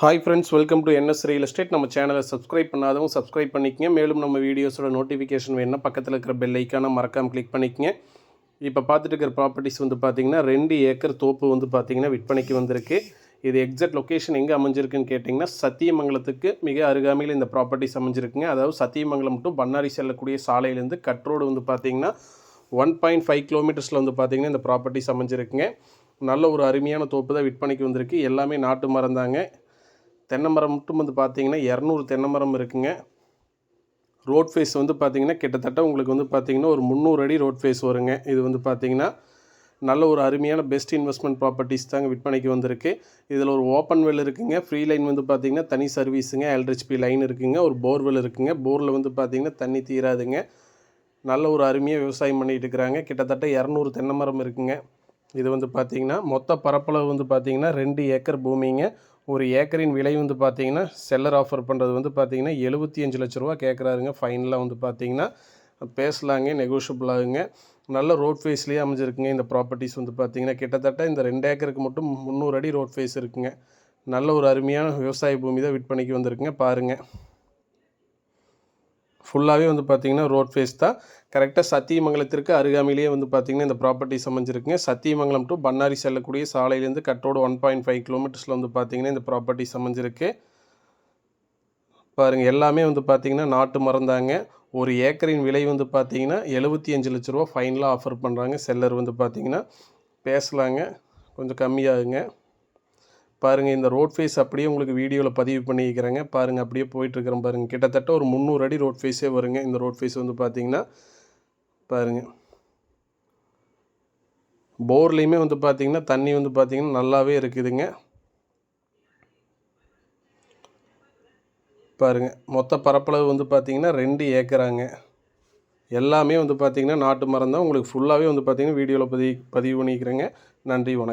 Hi friends welcome to NS real estate நம்ம சேனலை subscribe பண்ணாதவங்க சப்ஸ்கிரைப் பண்ணிக்கங்க. மேலும் நம்ம வீடியோஸோட நோட்டிஃபிகேஷன் வேணும்னா பக்கத்தில் இருக்கிற பெல் ஐக்கான மறக்காமல் கிளிக் பண்ணிக்கங்க. இப்போ பார்த்துட்டு இருக்கிற ப்ராப்பர்ட்டிஸ் வந்து பார்த்தீங்கன்னா ரெண்டு ஏக்கர் தோப்பு வந்து பார்த்தீங்கன்னா விற்பனைக்கு வந்திருக்கு. இது எக்ஸாக்ட் லொக்கேஷன் எங்கே அமைஞ்சிருக்குன்னு கேட்டிங்கன்னா சத்தியமங்கலத்துக்கு மிக அருகாமையில் இந்த ப்ராப்பர்ட்டிஸ் அமைஞ்சிருக்குங்க. அதாவது சத்தியமங்கலம் டு பண்ணாரி செல்லக்கூடிய சாலையிலேருந்து கட் ரோடு வந்து பார்த்தீங்கன்னா ஒன் பாயிண்ட் ஃபைவ் கிலோமீட்டர்ஸில் வந்து பார்த்தீங்கன்னா இந்த ப்ராப்பர்ட்டிஸ் அமைஞ்சிருக்குங்க. நல்ல ஒரு அருமையான தோப்பு தான் விற்பனைக்கு வந்திருக்கு. எல்லாமே நாட்டு மரம் தாங்க தென்னை மரம் மட்டும் வந்து பார்த்தீங்கன்னா இரநூறு தென்னை மரம் இருக்குங்க. ரோட் ஃபேஸ் வந்து பார்த்தீங்கன்னா கிட்டத்தட்ட உங்களுக்கு வந்து பார்த்தீங்கன்னா ஒரு முந்நூறு அடி ரோட் ஃபேஸ் வருங்க. இது வந்து பார்த்தீங்கன்னா நல்ல ஒரு அருமையான பெஸ்ட் இன்வெஸ்ட்மெண்ட் ப்ராப்பர்ட்டிஸ் தாங்க விற்பனைக்கு வந்திருக்கு. இதில் ஒரு ஓப்பன் வெல் இருக்குங்க. ஃப்ரீ லைன் வந்து பார்த்தீங்கன்னா தனி சர்வீஸுங்க எல்ஹெச்பி லைன் இருக்குங்க. ஒரு போர்வெல் இருக்குங்க. போரில் வந்து பார்த்தீங்கன்னா தண்ணி தீராதுங்க. நல்ல ஒரு அருமையாக விவசாயம் பண்ணிகிட்டு இருக்கிறாங்க. கிட்டத்தட்ட இரநூறு தென்னை மரம் இருக்குங்க. இது வந்து பார்த்தீங்கன்னா மொத்த பரப்பளவு வந்து பார்த்தீங்கன்னா ரெண்டு ஏக்கர் பூமிங்க. ஒரு ஏக்கரின் விலை வந்து பார்த்தீங்கன்னா செல்லர் ஆஃபர் பண்ணுறது வந்து பார்த்தீங்கன்னா எழுபத்தி அஞ்சு லட்ச ரூபா கேட்குறாருங்க ஃபைனலாக வந்து பார்த்தீங்கன்னா பேசலாங்க நெகோஷியபிள் ஆகுங்க. நல்ல ரோட் ஃபேஸ்லேயே அமைஞ்சிருக்குங்க. இந்த ப்ராப்பர்ட்டிஸ் வந்து பார்த்திங்கன்னா கிட்டத்தட்ட இந்த ரெண்டு ஏக்கருக்கு மட்டும் முந்நூறு அடி ரோட் ஃபேஸ் இருக்குங்க. நல்ல ஒரு அருமையான விவசாய பூமி தான் விற்பனைக்கு வந்திருக்குங்க. பாருங்கள் ஃபுல்லாகவே வந்து பார்த்திங்கன்னா ரோட் ஃபேஸ் தான். கரெக்டாக சத்தியமங்கலத்திற்கு அருகாமையிலேயே வந்து பார்த்திங்கன்னா இந்த ப்ராப்பர்ட்டிஸ் அமைஞ்சிருக்குங்க. சத்தியமங்கலம் டு பண்ணாரி செல்லக்கூடிய சாலையிலேருந்து கட்டோடு ஒன் பாயிண்ட் ஃபைவ் கிலோமீட்டர்ஸில் வந்து பார்த்திங்கன்னா இந்த ப்ராப்பர்ட்டிஸ் அமைஞ்சிருக்கு. பாருங்கள் எல்லாமே வந்து பார்த்திங்கன்னா நாட்டு மறந்தாங்க ஒரு ஏக்கரின் விலை வந்து பார்த்திங்கன்னா எழுபத்தி அஞ்சு லட்ச ரூபா ஃபைனலாக ஆஃபர் பண்ணுறாங்க செல்லர் வந்து பார்த்திங்கன்னா பேசலாங்க. கொஞ்சம் கம்மியாகுங்க. பாருங்கள் இந்த ரோட் ஃபேஸ் அப்படியே உங்களுக்கு வீடியோவில் பதிவு பண்ணிக்கிறேங்க. பாருங்கள் அப்படியே போயிட்டுருக்குறேன் பாருங்கள் கிட்டத்தட்ட ஒரு முந்நூறு அடி ரோட் ஃபேஸே வருங்க. இந்த ரோட் ஃபேஸ் வந்து பார்த்தீங்கன்னா பாருங்கள் போர்லேயுமே வந்து பார்த்திங்கன்னா தண்ணி வந்து பார்த்திங்கன்னா நல்லாவே இருக்குதுங்க. பாருங்கள் மொத்த பரப்பளவு வந்து பார்த்திங்கன்னா ரெண்டு ஏக்கராங்க. எல்லாமே வந்து பார்த்திங்கன்னா நாட்டு மரம் தான். உங்களுக்கு ஃபுல்லாகவே வந்து பார்த்திங்கன்னா வீடியோவில் பதிவு பதிவு பண்ணிக்கிறேங்க. நன்றி வணக்கம்.